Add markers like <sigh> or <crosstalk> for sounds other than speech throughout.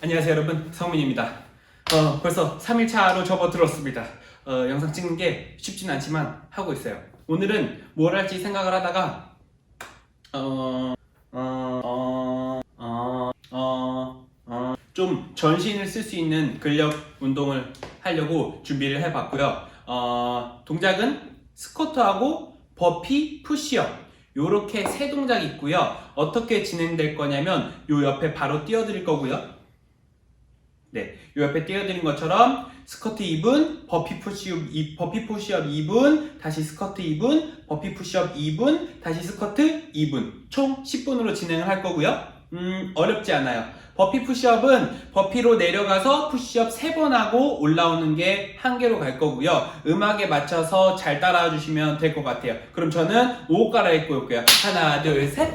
안녕하세요 여러분. 성민입니다. 어, 벌써 3일차로 접어들었습니다. 어, 영상 찍는 게 쉽진 않지만 하고 있어요. 오늘은 뭘 할지 생각을 하다가 어, 어, 어, 어, 어, 어, 좀 전신을 쓸 수 있는 근력 운동을 하려고 준비를 해봤고요. 어, 동작은 스쿼트하고 버피, 푸시업 요렇게 세 동작이 있고요. 어떻게 진행될 거냐면 요 옆에 바로 띄워드릴 거고요 네, 요 옆에 띄워드린 것처럼 스쿼트 2분, 버피 푸시업 2, 버피 푸시업 2분, 다시 스쿼트 2분, 버피 푸시업 2분, 다시 스쿼트 2분. 총 10분으로 진행을 할 거고요. 음, 어렵지 않아요. 버피 푸시업은 버피로 내려가서 푸시업 3번 하고 올라오는 게 한 개로 갈 거고요. 음악에 맞춰서 잘 따라와 주시면 될 것 같아요. 그럼 저는 옷 갈아입고 올게요. 하나, 둘, 셋.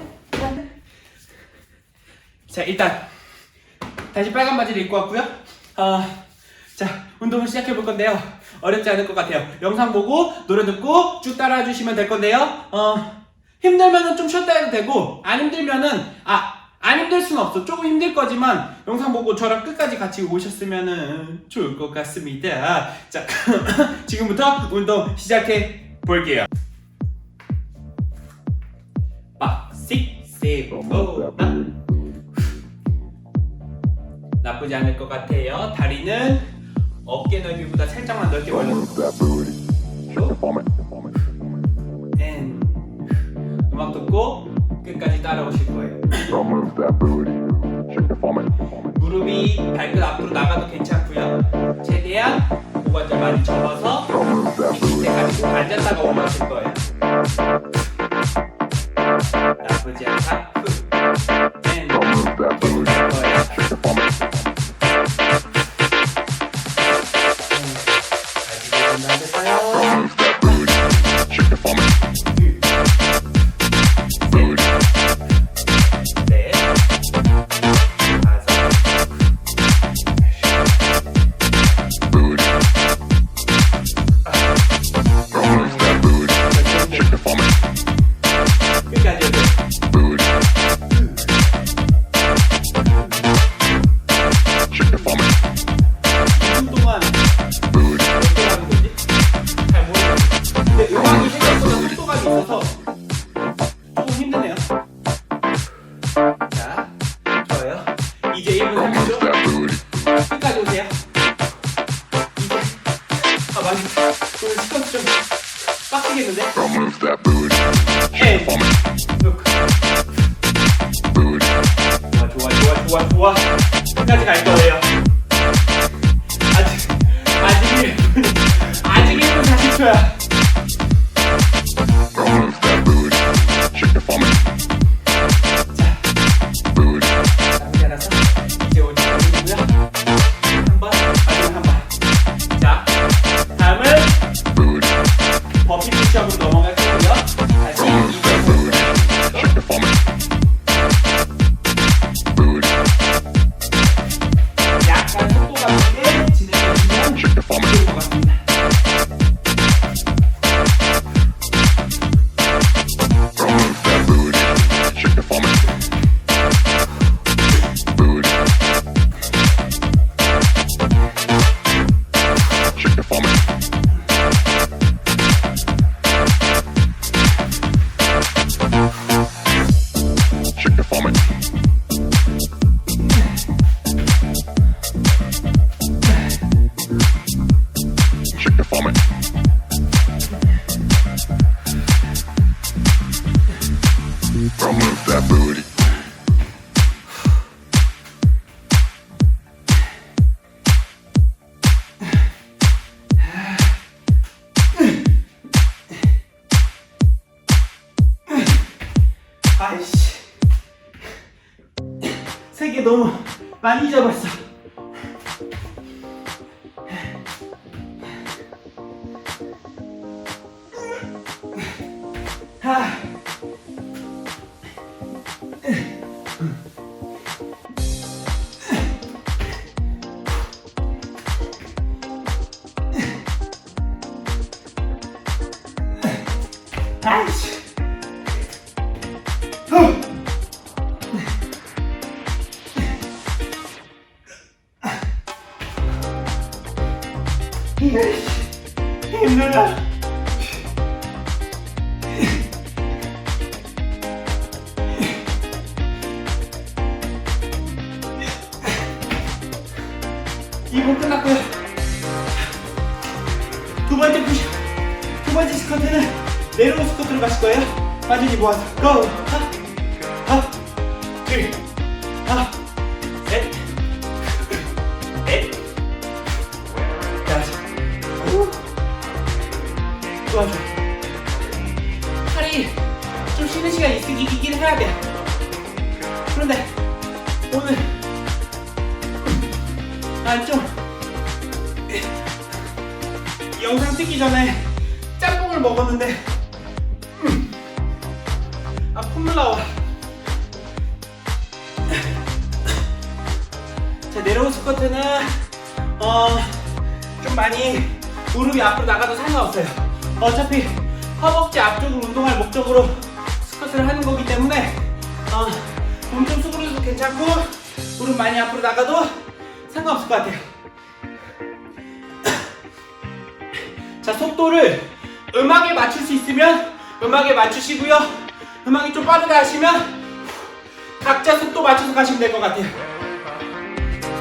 자, 일단 다시 빨간 바지를 입고 왔고요. 어, 자, 운동을 시작해 볼 건데요. 어렵지 않을 것 같아요. 영상 보고 노래 듣고 쭉 따라와 주시면 될 건데요. 어, 힘들면은 좀 쉬었다 해도 되고 안 힘들면은 아, 안 힘들 수는 없어. 조금 힘들 거지만 영상 보고 저랑 끝까지 같이 오셨으면은 좋을 것 같습니다. 자, <laughs> 지금부터 운동 시작해 볼게요. 빡식 세보다 나쁘지 않을 것 같아요. 다리는 어깨 넓이보다 살짝만 넓게 Don't 벌려. move that booty. Shake the vomit. 앤 음악 듣고 끝까지 따라오실 거예요. 무릎이 발끝 앞으로 나가도 괜찮고요. 최대한 고관절 많이 접어서. 밑에까지 앉았다가 올라오실 거예요. 나쁘지 않다. 후. 앤 1 아이씨 세 개 너무 많이 잊어버렸어 아. 힘들어. 이번 끝났고요. 두 번째 푸시, 두 번째 스쿼트는 내려온 스쿼트를 마실 거예요. 완전히 모아서 고! 하나, 하나, 둘, 하 영상 찍기 전에 짬뽕을 먹었는데 음, 아 콧물 나와. 자 내려온 스쿼트는 어 좀 많이 무릎이 앞으로 나가도 상관없어요. 어차피 허벅지 앞쪽을 운동할 목적으로 스쿼트를 하는 거기 때문에 어, 몸좀 수그려도 괜찮고 무릎 많이 앞으로 나가도 상관없을 것 같아요. 자 속도를 음악에 맞출 수 있으면 음악에 맞추시고요. 음악이 좀 빠르다 하시면 각자 속도 맞춰서 가시면 될 것 같아요.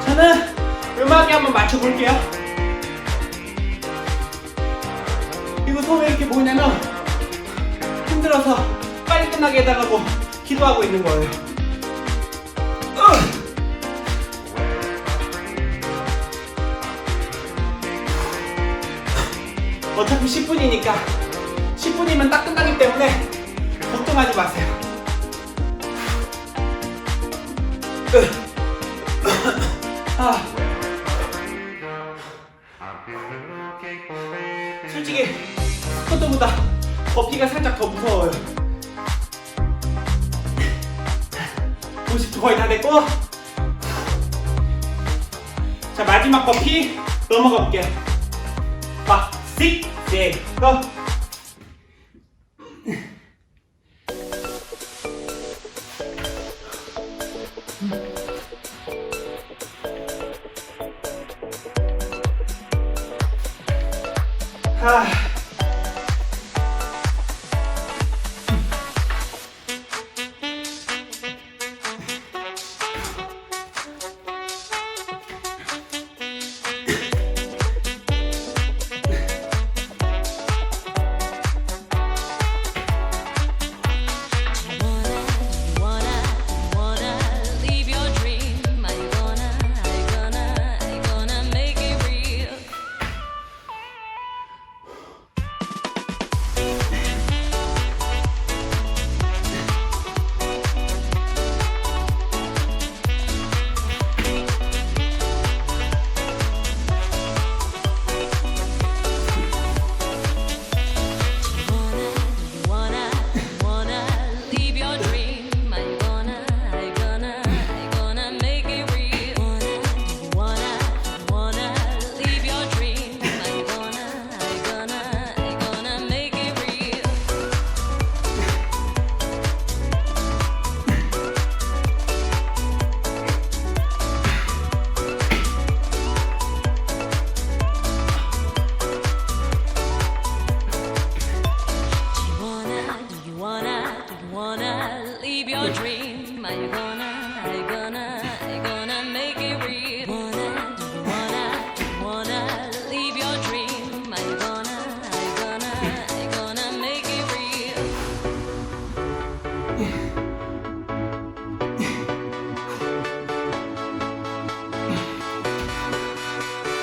저는 음악에 한번 맞춰볼게요. 이거 손왜 이렇게 보이냐면 힘들어서 빨리 끝나게 해달라고 기도하고 있는 거예요. 어차피 10분이니까 10분이면 딱 끝나기 때문에 걱정하지 마세요. 으. 아. 솔직히 스쿼트보다 버피가 살짝 더 무서워요. 50초 거의 다 됐고 자 마지막 버피 넘어가 볼게요. xích đèn cơ wanna, do you wanna leave your dream? Are you gonna, are you gonna, are you gonna make it real? Wanna, do you wanna, do you wanna leave your dream? Are you gonna, are you gonna, are you gonna make it real?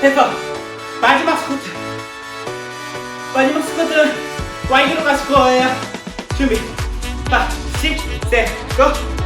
됐어. 마지막 스쿼트. 마지막 스쿼트는 와이드로 가실 거예요. 준비. パチセコ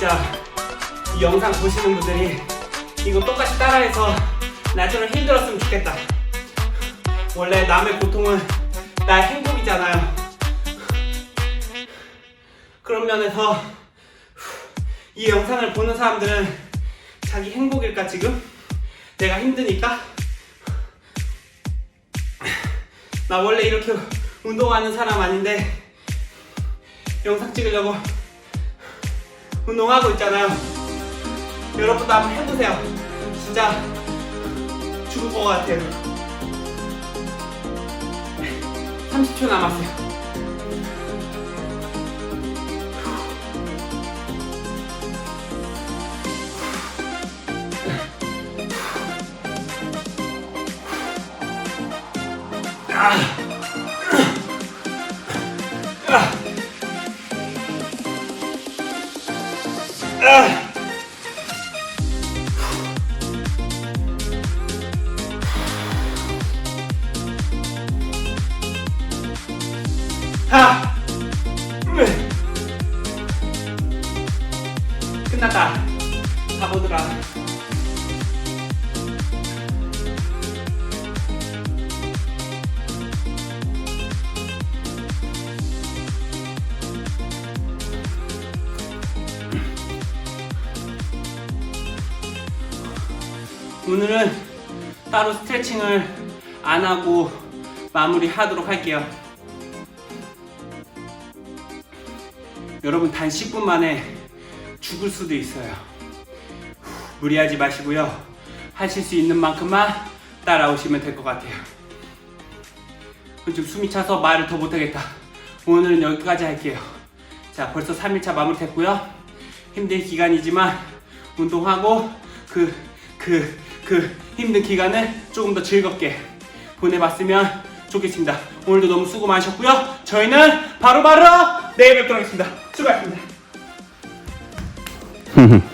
진짜 이 영상 보시는 분들이 이거 똑같이 따라해서 나처럼 힘들었으면 좋겠다. 원래 남의 고통은 나의 행복이잖아요. 그런 면에서 이 영상을 보는 사람들은 자기 행복일까 지금? 내가 힘드니까? 나 원래 이렇게 운동하는 사람 아닌데 영상 찍으려고 운동하고 있잖아요. 여러분도 한번 해보세요. 진짜 죽을 것 같아요. <laughs> 30초 남았어요. 하! 끝났다. 가보더라. 오늘은 따로 스트레칭을 안 하고 마무리 하도록 할게요. 여러분 단 10분 만에 죽을 수도 있어요. 후, 무리하지 마시고요. 하실 수 있는 만큼만 따라오시면 될 것 같아요. 좀 숨이 차서 말을 더 못하겠다. 오늘은 여기까지 할게요. 자, 벌써 3일차 마무리 됐고요. 힘든 기간이지만 운동하고 그, 그, 그 힘든 기간을 조금 더 즐겁게 보내봤으면 좋겠습니다. 오늘도 너무 수고 많으셨고요. 저희는 바로바로 내일 뵙도록 하겠습니다. 수고하셨습니다. <laughs>